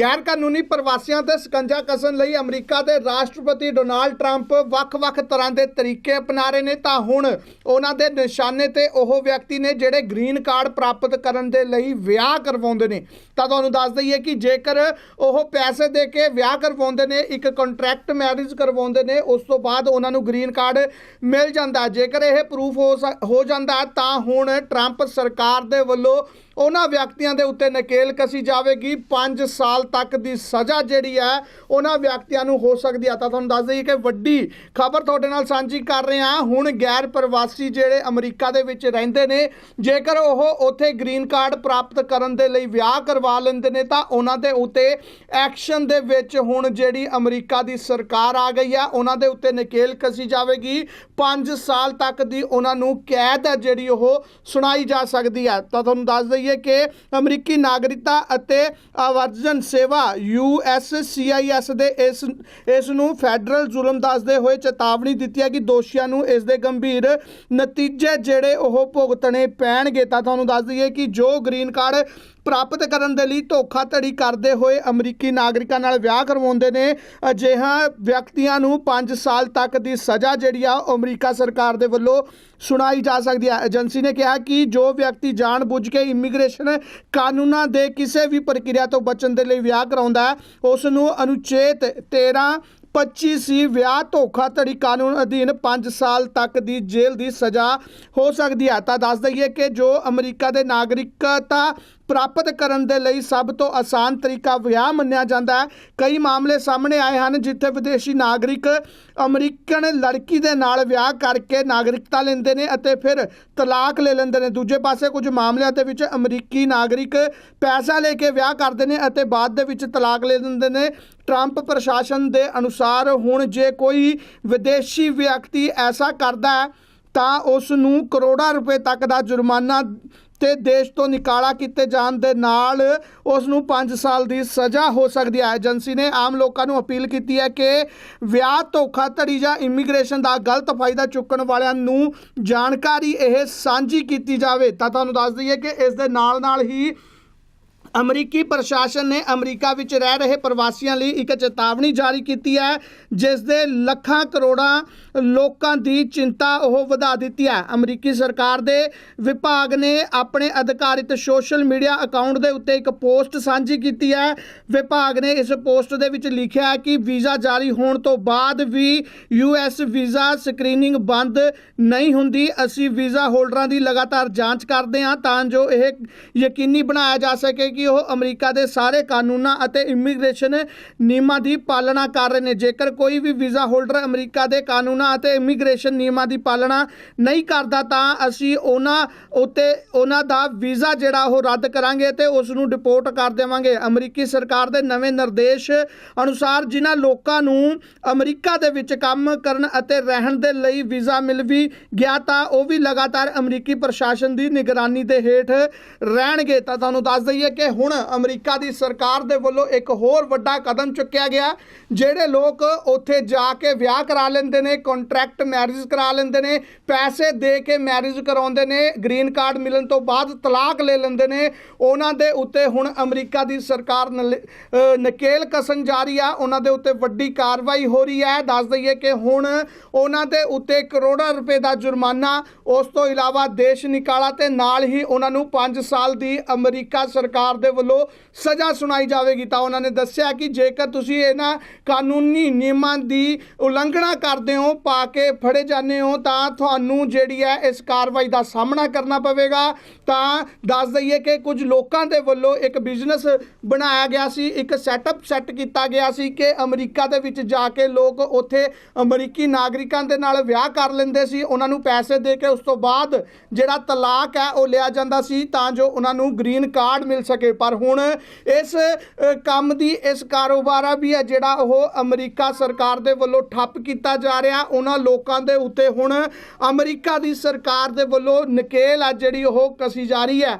ਗੈਰ ਕਾਨੂੰਨੀ ਪ੍ਰਵਾਸੀਆਂ ਤੇ ਸਕੰਜਾ ਕਸਣ ਲਈ ਅਮਰੀਕਾ ਦੇ ਰਾਸ਼ਟਰਪਤੀ ਡੋਨਾਲਡ ਟਰੰਪ ਵੱਖ-ਵੱਖ ਤਰ੍ਹਾਂ ਦੇ ਤਰੀਕੇ ਅਪਣਾ ਰਹੇ ਨੇ। ਤਾਂ ਹੁਣ ਉਹਨਾਂ ਦੇ ਨਿਸ਼ਾਨੇ ਤੇ ਉਹ ਵਿਅਕਤੀ ਨੇ ਜਿਹੜੇ ਗ੍ਰੀਨ ਕਾਰਡ ਪ੍ਰਾਪਤ ਕਰਨ ਦੇ ਲਈ ਵਿਆਹ ਕਰਵਾਉਂਦੇ ਨੇ। ਤਾਂ ਤੁਹਾਨੂੰ ਦੱਸ ਦਈਏ ਕਿ ਜੇਕਰ ਉਹ ਪੈਸੇ ਦੇ ਕੇ ਵਿਆਹ ਕਰਵਾਉਂਦੇ ਨੇ, ਇੱਕ ਕੰਟਰੈਕਟ ਮੈਰਿਜ ਕਰਵਾਉਂਦੇ ਨੇ, ਉਸ ਤੋਂ ਬਾਅਦ ਉਹਨਾਂ ਨੂੰ ਗ੍ਰੀਨ ਕਾਰਡ ਮਿਲ ਜਾਂਦਾ। ਜੇਕਰ ਇਹ ਪ੍ਰੂਫ ਹੋ ਸਕ- ਜਾਂਦਾ ਤਾਂ ਹੁਣ ਟਰੰਪ ਸਰਕਾਰ ਦੇ ਵੱਲੋਂ ਉਹਨਾਂ ਵਿਅਕਤੀਆਂ ਦੇ ਉੱਤੇ ਨਕੇਲ ਕਸੀ ਜਾਵੇਗੀ। 5 ਸਾਲ ਤੱਕ ਦੀ ਸਜ਼ਾ ਜਿਹੜੀ ਹੈ, ਉਹਨਾਂ ਵਿਅਕਤੀਆਂ ਨੂੰ ਹੋ ਸਕਦੀ ਹੈ। ਤਾਂ ਤੁਹਾਨੂੰ ਦੱਸ ਦਈਏ ਕਿ ਵੱਡੀ ਖਬਰ ਤੁਹਾਡੇ ਨਾਲ ਸਾਂਝੀ ਕਰ ਰਹੇ ਹਾਂ। ਹੁਣ ਗੈਰ ਪ੍ਰਵਾਸੀ ਜਿਹੜੇ ਅਮਰੀਕਾ ਦੇ ਵਿੱਚ ਰਹਿੰਦੇ ਨੇ, ਜੇਕਰ ਉਹ ਉੱਥੇ ਗ੍ਰੀਨ ਕਾਰਡ ਪ੍ਰਾਪਤ ਕਰਨ ਦੇ ਲਈ ਵਿਆਹ ਕਰਵਾ ਲੈਂਦੇ ਨੇ, ਤਾਂ ਉਹਨਾਂ ਦੇ ਉੱਤੇ ਐਕਸ਼ਨ ਦੇ ਵਿੱਚ ਹੁਣ ਜਿਹੜੀ ਅਮਰੀਕਾ ਦੀ ਸਰਕਾਰ ਆ ਗਈ ਆ ਉਹਨਾਂ ਦੇ ਉੱਤੇ ਨਕੇਲ ਕਸੀ ਜਾਵੇਗੀ। 5 ਸਾਲ ਤੱਕ ਦੀ ਉਹਨਾਂ ਨੂੰ ਕੈਦ ਹੈ ਜਿਹੜੀ ਉਹ ਸੁਣਾਈ ਜਾ ਸਕਦੀ ਹੈ। ਤਾਂ ਤੁਹਾਨੂੰ ਦੱਸ ਦਈਏ ਕਿ ਅਮਰੀਕੀ ਨਾਗਰਿਕਤਾ ਅਤੇ ਆਵਰਜਨ ਸੇਵਾ USCIS ਦੇ ਇਸ ਇਸ ਨੂੰ ਫੈਡਰਲ ਜ਼ੁਲਮ ਦੱਸਦੇ ਹੋਏ ਚੇਤਾਵਨੀ ਦਿੱਤੀ ਹੈ ਕਿ ਦੋਸ਼ੀਆਂ ਨੂੰ ਇਸ ਦੇ ਗੰਭੀਰ ਨਤੀਜੇ ਜਿਹੜੇ ਉਹ ਭੁਗਤਣੇ ਪੈਣਗੇ। ਤਾਂ ਤੁਹਾਨੂੰ ਦੱਸ ਦਈਏ ਕਿ ਜੋ ਗ੍ਰੀਨ ਕਾਰਡ ਪ੍ਰਾਪਤ ਕਰਨ ਦੇ ਲਈ ਧੋਖਾਧੜੀ ਕਰਦੇ ਹੋਏ ਅਮਰੀਕੀ ਨਾਗਰਿਕਾਂ ਨਾਲ ਵਿਆਹ ਕਰਵਾਉਂਦੇ ਨੇ, ਅਜਿਹਾ ਵਿਅਕਤੀਆਂ ਨੂੰ 5 ਸਾਲ ਤੱਕ ਦੀ ਸਜ਼ਾ ਜਿਹੜੀ ਆ ਉਹ ਅਮਰੀਕਾ ਸਰਕਾਰ ਦੇ ਵੱਲੋਂ ਸੁਣਾਈ ਜਾ ਸਕਦੀ ਹੈ। ਏਜੰਸੀ ਨੇ ਕਿਹਾ ਕਿ ਜੋ ਵਿਅਕਤੀ ਜਾਣਬੁੱਝ ਕੇ ਇਮੀਗ੍ਰੇਸ਼ਨ ਕਾਨੂੰਨਾਂ ਦੇ ਕਿਸੇ ਵੀ ਪ੍ਰਕਿਰਿਆ ਤੋਂ ਬਚਣ ਦੇ ਲਈ ਵਿਆਹ ਕਰਾਉਂਦਾ ਹੈ। ਉਸ ਨੂੰ ਅਨੁਚੇਤ 13 25 ਸੀ ਵਿਆਹ ਧੋਖਾਧੜੀ ਕਾਨੂੰਨ ਅਧੀਨ 5 ਸਾਲ ਤੱਕ ਦੀ ਜੇਲ੍ਹ ਦੀ ਸਜ਼ਾ ਹੋ ਸਕਦੀ ਹੈ। ਤਾਂ ਦੱਸ ਦਈਏ ਕਿ ਜੋ ਅਮਰੀਕਾ ਦੇ ਨਾਗਰਿਕਤਾ ਪ੍ਰਾਪਤ ਕਰਨ ਦੇ ਲਈ ਸਭ ਤੋਂ ਆਸਾਨ ਤਰੀਕਾ ਵਿਆਹ ਮੰਨਿਆ ਜਾਂਦਾ ਹੈ। ਕਈ ਮਾਮਲੇ ਸਾਹਮਣੇ ਆਏ ਹਨ ਜਿੱਥੇ ਵਿਦੇਸ਼ੀ ਨਾਗਰਿਕ ਅਮਰੀਕਨ ਲੜਕੀ ਦੇ ਨਾਲ ਵਿਆਹ ਕਰਕੇ ਨਾਗਰਿਕਤਾ ਲੈਂਦੇ ਨੇ ਅਤੇ ਫਿਰ ਤਲਾਕ ਲੈ ਲੈਂਦੇ ਨੇ। ਦੂਜੇ ਪਾਸੇ ਕੁਝ ਮਾਮਲਿਆਂ ਦੇ ਵਿੱਚ ਅਮਰੀਕੀ ਨਾਗਰਿਕ ਪੈਸਾ ਲੈ ਕੇ ਵਿਆਹ ਕਰਦੇ ਨੇ ਅਤੇ ਬਾਅਦ ਦੇ ਵਿੱਚ ਤਲਾਕ ਲੈ ਲੈਂਦੇ ਨੇ। ਟਰੰਪ ਪ੍ਰਸ਼ਾਸਨ ਦੇ ਅਨੁਸਾਰ ਹੁਣ ਜੇ ਕੋਈ ਵਿਦੇਸ਼ੀ ਵਿਅਕਤੀ ਐਸਾ ਕਰਦਾ ਹੈ ਤਾਂ ਉਸ ਨੂੰ ਕਰੋੜਾਂ ਰੁਪਏ ਤੱਕ ਦਾ ਜੁਰਮਾਨਾ ਤੇ ਦੇਸ਼ ਤੋਂ ਨਿਕਾਲਾ ਕੀਤੇ ਜਾਣ ਦੇ ਨਾਲ ਉਸ ਨੂੰ 5 ਸਾਲ ਦੀ ਸਜ਼ਾ ਹੋ ਸਕਦੀ ਹੈ। ਏਜੰਸੀ ਨੇ ਆਮ ਲੋਕਾਂ ਨੂੰ ਅਪੀਲ ਕੀਤੀ ਹੈ ਕਿ ਵਿਆਹ ਧੋਖਾਧੜੀ ਜਾਂ ਇਮੀਗ੍ਰੇਸ਼ਨ ਦਾ ਗਲਤ ਫਾਇਦਾ ਚੁੱਕਣ ਵਾਲਿਆਂ ਨੂੰ ਜਾਣਕਾਰੀ ਇਹ ਸਾਂਝੀ ਕੀਤੀ ਜਾਵੇ। ਤਾਂ ਤੁਹਾਨੂੰ ਦੱਸ ਦਈਏ ਕਿ ਇਸ ਦੇ ਨਾਲ ਨਾਲ ਹੀ ਅਮਰੀਕੀ ਪ੍ਰਸ਼ਾਸਨ ਨੇ ਅਮਰੀਕਾ ਵਿੱਚ ਰਹਿ ਰਹੇ ਪ੍ਰਵਾਸੀਆਂ ਲਈ ਇੱਕ ਚੇਤਾਵਨੀ ਜਾਰੀ ਕੀਤੀ ਹੈ, ਜਿਸ ਦੇ ਲੱਖਾਂ ਕਰੋੜਾਂ ਲੋਕਾਂ ਦੀ ਚਿੰਤਾ ਉਹ ਵਧਾ ਦਿੱਤੀ ਹੈ। ਅਮਰੀਕੀ ਸਰਕਾਰ ਦੇ ਵਿਭਾਗ ਨੇ ਆਪਣੇ ਅਧਿਕਾਰਿਤ ਸੋਸ਼ਲ ਮੀਡੀਆ ਅਕਾਊਂਟ ਦੇ ਉੱਤੇ ਇੱਕ ਪੋਸਟ ਸਾਂਝੀ ਕੀਤੀ ਹੈ। ਵਿਭਾਗ ਨੇ ਇਸ ਪੋਸਟ ਦੇ ਵਿੱਚ ਲਿਖਿਆ ਹੈ ਕਿ ਵੀਜ਼ਾ ਜਾਰੀ ਹੋਣ ਤੋਂ ਬਾਅਦ ਵੀ ਯੂਐਸ ਵੀਜ਼ਾ ਸਕਰੀਨਿੰਗ ਬੰਦ ਨਹੀਂ ਹੁੰਦੀ। ਅਸੀਂ ਵੀਜ਼ਾ ਹੋਲਡਰਾਂ ਦੀ ਲਗਾਤਾਰ ਜਾਂਚ ਕਰਦੇ ਹਾਂ ਤਾਂ ਜੋ ਇਹ ਯਕੀਨੀ ਬਣਾਇਆ ਜਾ ਸਕੇ ਕਿ ਉਹ ਅਮਰੀਕਾ ਦੇ ਸਾਰੇ ਕਾਨੂੰਨਾਂ ਅਤੇ ਇਮੀਗ੍ਰੇਸ਼ਨ ਨਿਯਮਾਂ ਦੀ ਪਾਲਣਾ ਕਰ ਰਹੇ ਨੇ। ਜੇਕਰ ਕੋਈ ਵੀ ਵੀਜ਼ਾ ਹੋਲਡਰ ਅਮਰੀਕਾ ਦੇ ਕਾਨੂੰਨਾਂ ਅਤੇ ਇਮੀਗ੍ਰੇਸ਼ਨ ਨਿਯਮਾਂ ਦੀ ਪਾਲਣਾ ਨਹੀਂ ਕਰਦਾ, ਤਾਂ ਅਸੀਂ ਉਹਨਾਂ ਉੱਤੇ ਉਹਨਾਂ ਦਾ ਵੀਜ਼ਾ ਜਿਹੜਾ ਉਹ ਰੱਦ ਕਰਾਂਗੇ ਤੇ ਉਸ ਨੂੰ ਡਿਪੋਰਟ ਕਰ ਦੇਵਾਂਗੇ। ਅਮਰੀਕੀ ਸਰਕਾਰ ਦੇ ਨਵੇਂ ਨਿਰਦੇਸ਼ ਅਨੁਸਾਰ ਜਿਨ੍ਹਾਂ ਲੋਕਾਂ ਨੂੰ ਅਮਰੀਕਾ ਦੇ ਵਿੱਚ ਕੰਮ ਕਰਨ ਅਤੇ ਰਹਿਣ ਦੇ ਲਈ ਵੀਜ਼ਾ ਮਿਲ ਵੀ ਗਿਆ, ਤਾਂ ਉਹ ਵੀ ਲਗਾਤਾਰ ਅਮਰੀਕੀ ਪ੍ਰਸ਼ਾਸਨ ਦੀ ਨਿਗਰਾਨੀ ਦੇ ਹੇਠ ਰਹਿਣਗੇ। ਤਾਂ ਤੁਹਾਨੂੰ ਦੱਸ ਦਈਏ ਕਿ ਹੁਣ ਅਮਰੀਕਾ ਦੀ ਸਰਕਾਰ ਦੇ ਵੱਲੋਂ ਇੱਕ ਹੋਰ ਵੱਡਾ ਕਦਮ ਚੁੱਕਿਆ ਗਿਆ, ਜਿਹੜੇ ਲੋਕ ਉੱਥੇ ਜਾ ਕੇ ਵਿਆਹ ਕਰਾ ਲੈਂਦੇ ਨੇ ਕੰਟਰੈਕਟ ਮੈਰਿਜ ਕਰਾ ਲੈਂਦੇ ਨੇ, ਪੈਸੇ ਦੇ ਕੇ ਮੈਰਿਜ ਕਰਾਉਂਦੇ ਨੇ ਗ੍ਰੀਨ ਕਾਰਡ ਮਿਲਣ ਤੋਂ ਬਾਅਦ ਤਲਾਕ ਲੈ ਲੈਂਦੇ ਨੇ। ਉਹਨਾਂ ਦੇ ਉੱਤੇ ਹੁਣ ਅਮਰੀਕਾ ਦੀ ਸਰਕਾਰ ਨਕੇਲ ਕਸਣ ਜਾ ਰਹੀ ਆ। ਉਹਨਾਂ ਦੇ ਉੱਤੇ ਵੱਡੀ ਕਾਰਵਾਈ ਹੋ ਰਹੀ ਹੈ। ਦੱਸ ਦਈਏ ਕਿ ਹੁਣ ਉਹਨਾਂ ਦੇ ਉੱਤੇ ਕਰੋੜਾਂ ਰੁਪਏ ਦਾ ਜੁਰਮਾਨਾ, ਉਸ ਤੋਂ ਇਲਾਵਾ ਦੇਸ਼ ਨਿਕਾਲਾ ਤੇ ਨਾਲ ਹੀ ਉਹਨਾਂ ਨੂੰ 5 ਸਾਲ ਦੀ ਅਮਰੀਕਾ ਸਰਕਾਰ ਦੇ ਵੱਲੋਂ ਸਜ਼ਾ ਸੁਣਾਈ ਜਾਵੇਗੀ ਤਾਂ ਉਹਨਾਂ ਨੇ ਦੱਸਿਆ ਕਿ ਜੇਕਰ ਤੁਸੀਂ ਇਹਨਾਂ ਕਾਨੂੰਨੀ ਨਿਯਮਾਂ ਦੀ ਉਲੰਘਣਾ ਕਰਦੇ ਹੋ, ਪਾ ਕੇ ਫੜੇ ਜਾਂਦੇ ਹੋ, ਤਾਂ ਤੁਹਾਨੂੰ ਜਿਹੜੀ ਹੈ ਇਸ ਕਾਰਵਾਈ ਦਾ ਸਾਹਮਣਾ ਕਰਨਾ ਪਵੇਗਾ। ਤਾਂ ਦੱਸ ਦਈਏ ਕਿ ਕੁਝ ਲੋਕਾਂ ਦੇ ਵੱਲੋਂ ਇੱਕ ਬਿਜ਼ਨਸ ਬਣਾਇਆ ਗਿਆ ਸੀ, ਇੱਕ ਸੈਟਅਪ ਸੈੱਟ ਕੀਤਾ ਗਿਆ ਸੀ ਕਿ ਅਮਰੀਕਾ ਦੇ ਵਿੱਚ ਜਾ ਕੇ ਲੋਕ ਉੱਥੇ ਅਮਰੀਕੀ ਨਾਗਰਿਕਾਂ ਦੇ ਨਾਲ ਵਿਆਹ ਕਰ ਲੈਂਦੇ ਸੀ। ਉਹਨਾਂ ਨੂੰ ਪੈਸੇ ਦੇ ਕੇ ਉਸ ਤੋਂ ਬਾਅਦ ਜਿਹੜਾ ਤਲਾਕ ਹੈ ਉਹ ਲਿਆ ਜਾਂਦਾ ਸੀ, ਤਾਂ ਜੋ ਉਹਨਾਂ ਨੂੰ ਗ੍ਰੀਨ ਕਾਰਡ ਮਿਲ ਸਕੇ। ਪਰ ਹੁਣ ਇਸ ਕੰਮ ਦੀ ਇਸ ਕਾਰੋਬਾਰ ਵੀ ਹੈ ਜਿਹੜਾ ਉਹ ਅਮਰੀਕਾ ਸਰਕਾਰ ਦੇ ਵੱਲੋਂ ਠੱਪ ਕੀਤਾ ਜਾ ਰਿਹਾ। ਉਹਨਾਂ ਲੋਕਾਂ ਦੇ ਉੱਤੇ ਹੁਣ ਅਮਰੀਕਾ ਦੀ ਸਰਕਾਰ ਦੇ ਵੱਲੋਂ ਨਕੇਲ ਆ ਜਿਹੜੀ ਉਹ ਕਸੀ ਜਾ ਰਹੀ ਹੈ।